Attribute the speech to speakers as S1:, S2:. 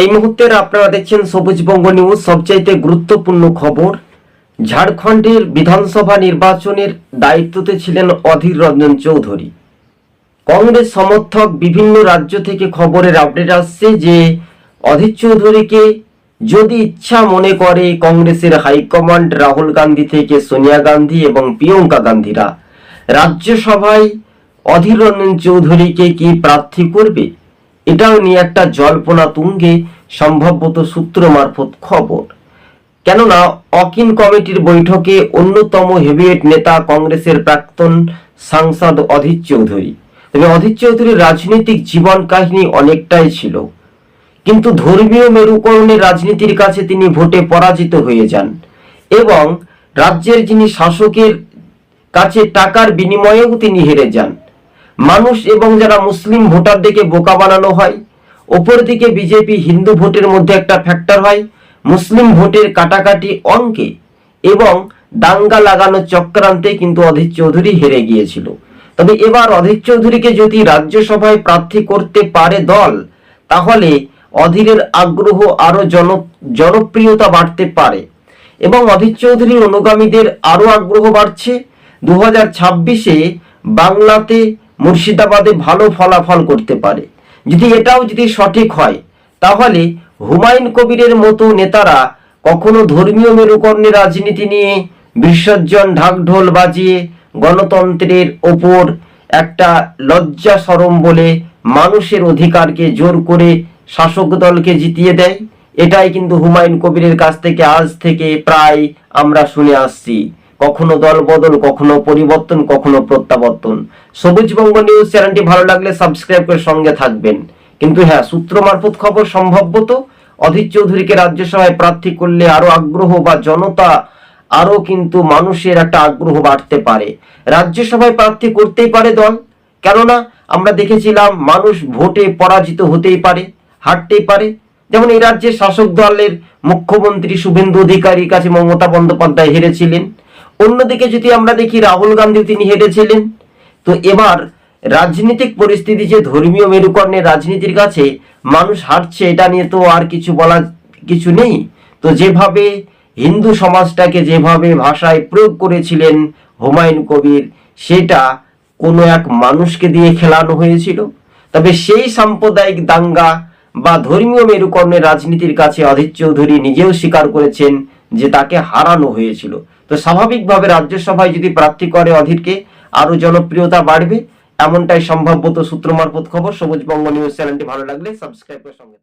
S1: এই মুহূর্তের আপনারা দেখছেন সবুজবঙ্গ নিউজ, সবচাইতে গুরুত্বপূর্ণ খবর। ঝাড়খণ্ডের বিধানসভা নির্বাচনের দায়িত্বতে ছিলেন অধীর রঞ্জন চৌধুরী। কংগ্রেস সমর্থক বিভিন্ন রাজ্য থেকে খবরের আপডেট আসছে যে, অধীর চৌধুরীকে যদি ইচ্ছা মনে করে কংগ্রেসের হাইকমান্ড রাহুল গান্ধী থেকে সোনিয়া গান্ধী এবং প্রিয়ঙ্কা গান্ধীরা, রাজ্যসভায় অধীর রঞ্জন চৌধুরীকে কি প্রার্থী করবে? এটাও নিয়ে একটা জল্পনা তুঙ্গে সম্ভবত সূত্র মারফত খবর। কেননা, অকিন কমিটির বৈঠকে অন্যতম হেভিয়েট নেতা কংগ্রেসের প্রাক্তন সাংসদ অধীর চৌধুরী। তবে অধীর চৌধুরীর রাজনৈতিক জীবন কাহিনী অনেকটাই ছিল। কিন্তু ধর্মীয় মেরুকরণের রাজনীতির কাছে তিনি ভোটে পরাজিত হয়ে যান এবং রাজ্যের যিনি শাসকের কাছে টাকার বিনিময়েও তিনি হেরে যান। মানুষ এবং যারা মুসলিম ভোটারদেরকে বোকা বানানো হয় ওপর দিকে বিজেপি হিন্দু ভোটের মধ্যে একটা ফ্যাক্টর হয়, মুসলিম ভোটের কাটাকাটি অঙ্কে এবং দাঙ্গা লাগানো চক্রান্তে কিন্তু অধীর চৌধুরী হেরে গিয়েছিল। তবে এবার অধীর চৌধুরীকে যদি রাজ্যসভায় প্রার্থী করতে পারে দল, তাহলে অধীরের আগ্রহ আরও জন জনপ্রিয়তা বাড়তে পারে এবং অধীর চৌধুরীর অনুগামীদের আরও আগ্রহ বাড়ছে। দু হাজার ছাব্বিশে বাংলাতে মুর্শিদাবাদে ভালো ফলাফল করতে পারে। যদি এটাও যদি সঠিক হয়, তাহলে হুমায়ুন কবিরের মতো নেতারা কখনো ধর্মীয় মেরুকরণের রাজনীতি নিয়ে বিসর্জন, ঢাকঢোল বাজিয়ে গণতন্ত্রের ওপর একটা লজ্জা সরম বলে মানুষের অধিকারকে জোর করে শাসক দলকে জিতিয়ে দেয়, এটাই কিন্তু হুমায়ুন কবিরের কাছ থেকে আজ থেকে প্রায় আমরা শুনে আসছি। কখনো দল বদল, কখনো পরিবর্তন, কখনো প্রত্যাবর্তন। সবুজ সবুজবঙ্গ নিউজ চ্যানেলটি ভালো লাগলে সাবস্ক্রাইব করে সঙ্গে থাকবেন। কিন্তু হ্যাঁ সূত্র মারফত খবর সম্ভবত অধীর চৌধুরীকে রাজ্যসভায় প্রার্থী করলে আরও আগ্রহ বা জনতা আরও কিন্তু মানুষের একটা আগ্রহ বাড়তে পারে। রাজ্যসভায় প্রার্থী করতেই পারে দল। কেননা, আমরা দেখেছিলাম মানুষ ভোটে পরাজিত হতেই পারে, হারতেই পারে। যেমন এই রাজ্যের শাসক দলের মুখ্যমন্ত্রী শুভেন্দু অধিকারীর কাছে মমতা বন্দ্যোপাধ্যায় হেরেছিলেন। অন্যদিকে যদি আমরা দেখি, রাহুল গান্ধী তিনি হেরেছিলেন তো এবার রাজনৈতিক পরিস্থিতি যে ধর্মীয় মেরুকরণের রাজনীতির কাছে মানুষ হারছে এটা নিয়ে তো আর কিছু বলার কিছু নেই। তো যেভাবে হিন্দু সমাজটাকে যেভাবে ভাষায় প্রয়োগ করেছিলেন হুমায়ুন কবির, সেটা কোনো এক মানুষকে দিয়ে খেলানো হয়েছিল। তবে সেই সাম্প্রদায়িক দাঙ্গা বা ধর্মীয় মেরুকরণের রাজনীতির কাছে অধীর চৌধুরী নিজেও স্বীকার করেছেন যে তাকে হারানো হয়েছিল। তো স্বাভাবিকভাবে রাজ্যসভায় যদি প্রার্থী করে অধীরকে আরও জনপ্রিয়তা বাড়বে, এমনটাই সম্ভাব্যত সূত্র মারফত খবর। সবুজ বঙ্গ নিউজ চ্যানেলটি ভালো লাগলে সাবস্ক্রাইব করে সঙ্গে